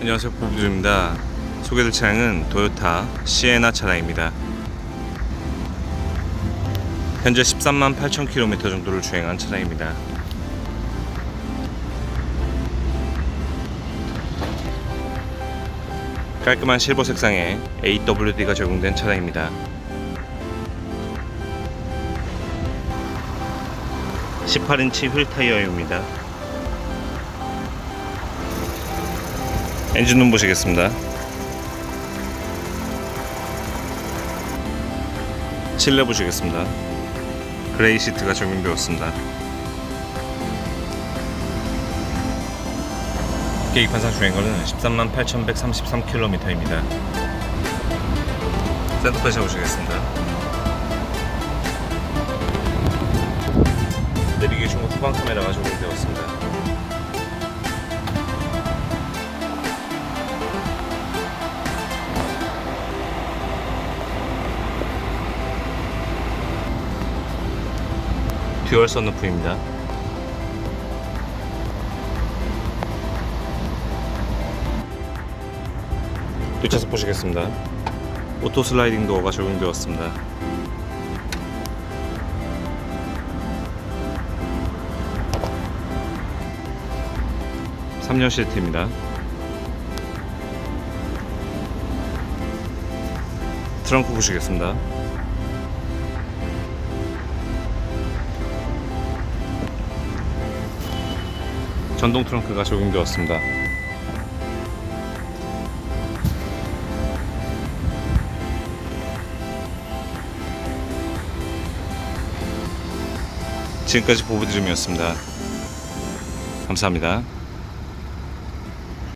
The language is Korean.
안녕하세요 보부들입니다. 소개될 차량은 도요타 시에나 차량입니다. 현재 13만 8천 킬로미터 정도를 주행한 차량입니다. 깔끔한 실버 색상에 AWD가 적용된 차량입니다. 18인치 휠 타이어입니다 엔진룸 보시겠습니다. 실내 보시겠습니다. 그레이 시트가 적용되었습니다. 계기판상 주행거리는 13만 8,133km입니다. 센터페이지 보시겠습니다. 내비게이션 후방 카메라가 적용되었습니다. 듀얼 선루프입니다. 뒷좌석 보시겠습니다. 오토 슬라이딩 도어가 적용되었습니다. 삼열 시트입니다. 트렁크 보시겠습니다. 전동 트렁크가 적용되었습니다. 지금까지 보부드림이었습니다. 감사합니다.